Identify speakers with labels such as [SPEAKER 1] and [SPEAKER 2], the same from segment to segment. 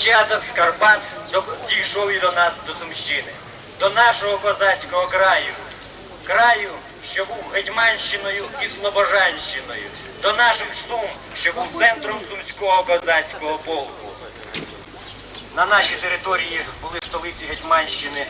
[SPEAKER 1] Початок з Карпат дійшов і до нас до Сумщини, до нашого козацького краю, краю, що був Гетьманщиною і Слобожанщиною, до наших Сум, що був центром Сумського козацького полку. На нашій території були столиці Гетьманщини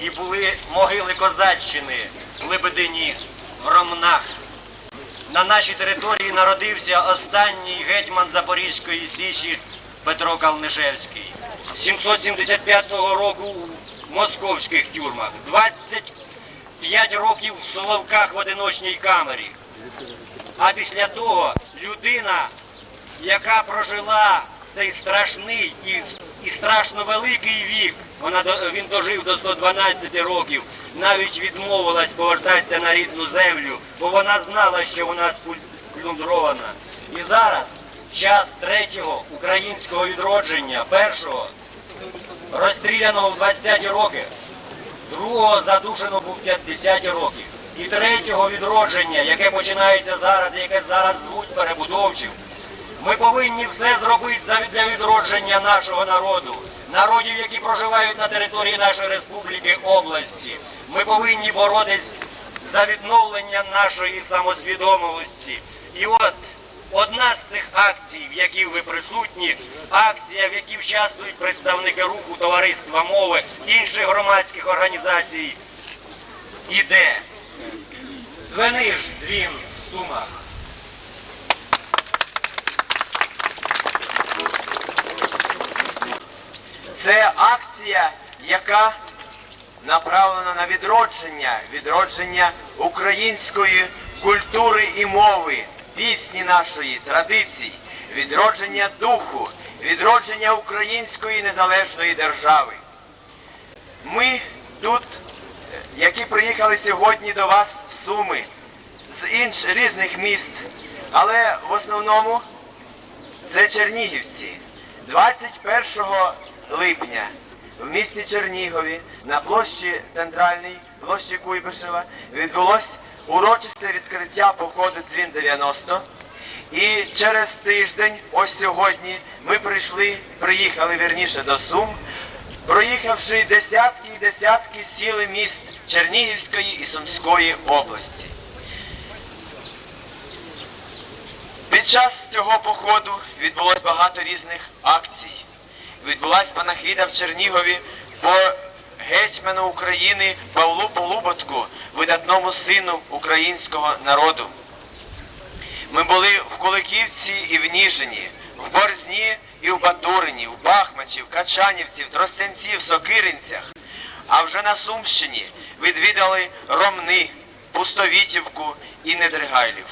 [SPEAKER 1] і були могили козаччини в Лебедині, в Ромнах. На нашій території народився останній гетьман Запорізької січі Петро Калнишевський. З 775 року в московських тюрмах, 25 років в Соловках в одиночній камері. А після того людина, яка прожила цей страшний і, і страшно великий вік, вона він дожив до 112 років, навіть відмовилась повертатися на рідну землю, бо вона знала, що вона сплюндрована. І зараз час третього українського відродження, першого розстріляного в 20-ті роки, другого задушено був 50 років. І третього відродження, яке починається зараз, яке зараз звуть перебудовчим, ми повинні все зробити для відродження нашого народу, народів, які проживають на території нашої республіки області. Ми повинні боротись за відновлення нашої самосвідомості. І от одна з цих акцій, в яких ви присутні, акція, в якій участвують представники руху товариства мови інших громадських організацій, іде. Звени ж дзвін в сумах.
[SPEAKER 2] Це акція, яка направлена на відродження, відродження української культури і мови, пісні нашої, традицій, відродження духу, відродження української незалежної держави. Ми тут, е, які приїхали сьогодні до вас в Суми з інших різних міст, але в основному це Чернігівці. 21 липня в місті Чернігові на площі центральній, площі Куйбишева, відбулось урочисте відкриття походу Дзвін 90. І через тиждень, ось сьогодні, ми прийшли, приїхали вірніше до Сум, проїхавши десятки і десятки сіл і міст Чернігівської і Сумської області. Під час цього походу відбулось багато різних акцій. Відбулась панахида в Чернігові по гетьману України Павлу Полуботку, видатному сину українського народу. Ми були в Куликівці і в Ніжині, в Борзні і в Батурині, в Бахмачі, в Качанівці, в Тростянці, в Сокиринцях. А вже на Сумщині відвідали Ромни, Пустовітівку і Недригайлів.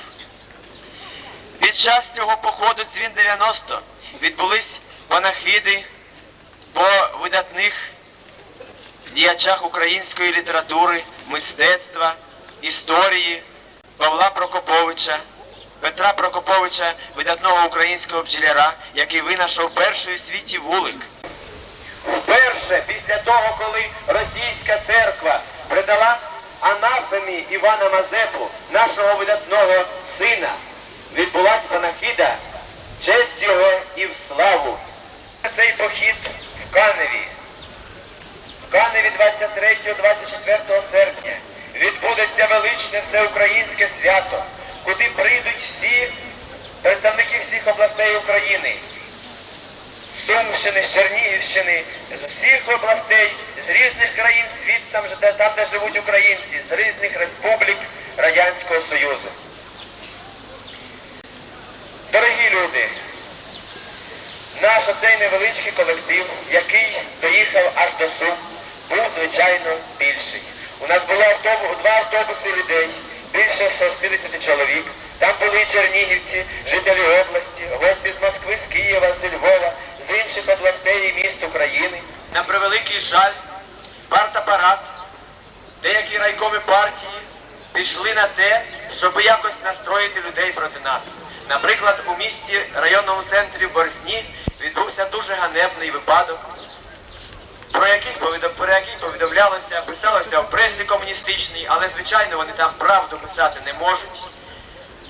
[SPEAKER 2] Під час цього походу Дзвін 90 відбулись панахиди по видатних діячах української літератури, мистецтва, історії Павла Прокоповича, Петра Прокоповича, видатного українського бджоляра, який винайшов перший у світі вулик. Вперше після того, коли російська церква придала анафемі Івана Мазепу, нашого видатного сина, відбулась панахида, честь його і в славу. Цей похід в Каневі. Каневі 23-24 серпня відбудеться величне всеукраїнське свято, куди прийдуть всі представники всіх областей України. Сумщини, Чернігівщини, з усіх областей, з різних країн світу, там, там, де живуть українці, з різних республік Радянського Союзу. Дорогі люди, наш оцей невеличкий колектив, який доїхав аж до Сум, був звичайно більший. У нас було автобус, два автобуси людей, більше 60 чоловік. Там були чернігівці, жителі області, гості з Москви, з Києва, з Львова, з інших областей і міст України. На превеликий жаль, партапарат, деякі райкоми партії пішли на те, щоб якось настроїти людей проти нас. Наприклад, у місті районному центрі в Борзні відбувся дуже ганебний випадок, про яких повідомлялося, писалося в пресі комуністичній, але звичайно вони там правду писати не можуть.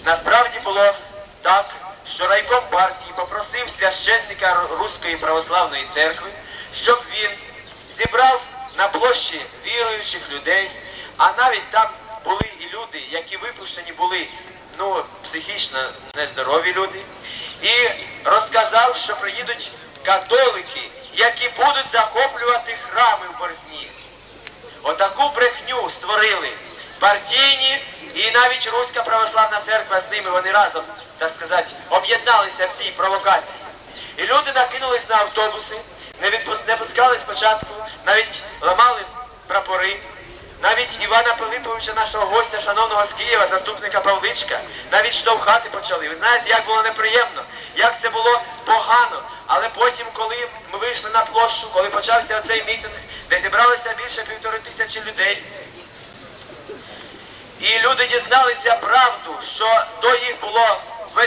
[SPEAKER 2] Насправді було так, що райком партії попросив священника Руської православної церкви, щоб він зібрав на площі віруючих людей, а навіть там були і люди, які випущені були ну, психічно нездорові люди, і розказав, що приїдуть католики, які будуть захоплювати храми в Борзні. Отаку брехню створили партійні і навіть Руська православна церква з ними вони разом, так сказати, об'єдналися в цій провокації. І люди накинулись на автобуси, не, відпус- не пускали спочатку, навіть ламали прапори. Навіть Івана Пилиповича, нашого гостя, шановного з Києва, заступника Павличка, навіть штовхати почали. Ви знаєте, як було неприємно, як це було погано. Але потім, коли ми вийшли на площу, коли почався оцей мітинг, де зібралося більше півтори тисячі людей, і люди дізналися правду, що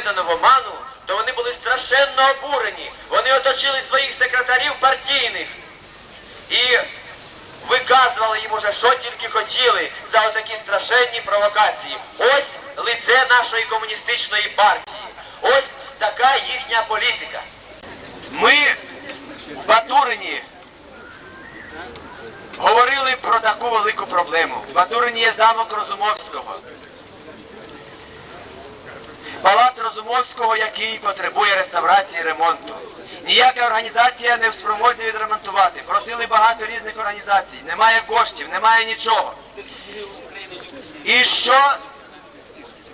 [SPEAKER 2] введено в оману, то вони були страшенно обурені. Вони оточили своїх секретарів партійних і виказували їм уже, що тільки хотіли за отакі страшенні провокації. Ось лице нашої комуністичної партії. Ось така їхня політика. Ми Батурині говорили про таку велику проблему. Батурині є замок Розумовського. Палац Розумовського, який потребує реставрації і ремонту. Ніяка організація не в спромозі відремонтувати. Просили багато різних організацій. Немає коштів, немає нічого. І що,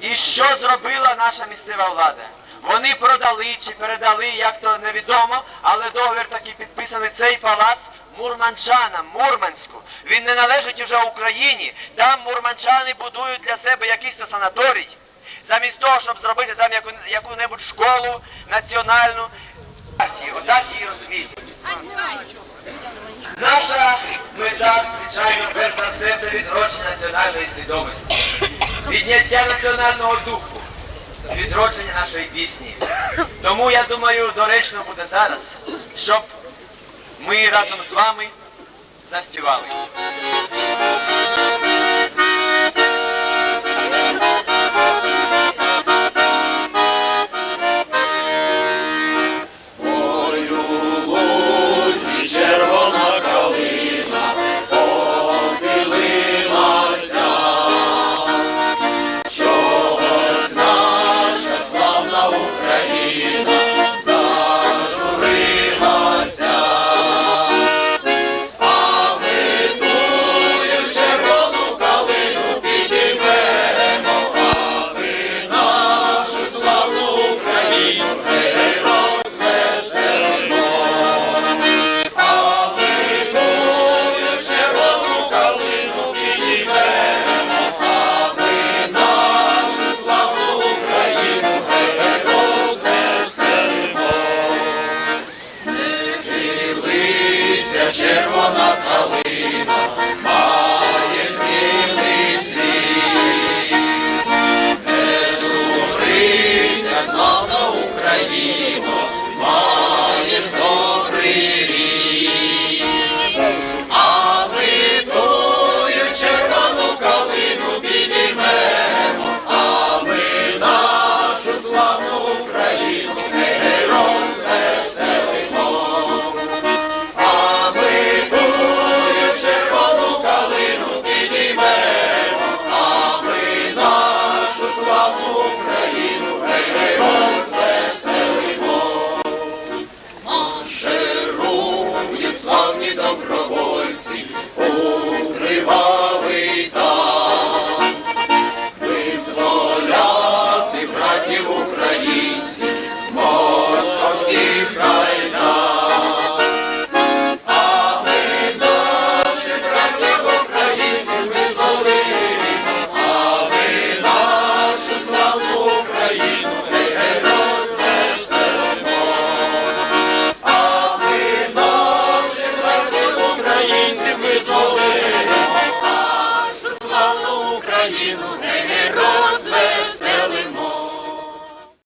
[SPEAKER 2] і що зробила наша місцева влада? Вони продали чи передали, як то невідомо, але договір такий підписаний цей палац мурманчанам, Мурманську. Він не належить уже Україні. Там мурманчани будують для себе якийсь то санаторій. Замість того, щоб зробити там яку, яку-небудь школу національну. Отак її розуміють. Наша мета, звичайно, за все, це відродження національної свідомості, підняття національного духу, відродження нашої пісні. Тому я думаю, доречно буде зараз, щоб ми разом з вами заспівали.
[SPEAKER 1] Україну, гей,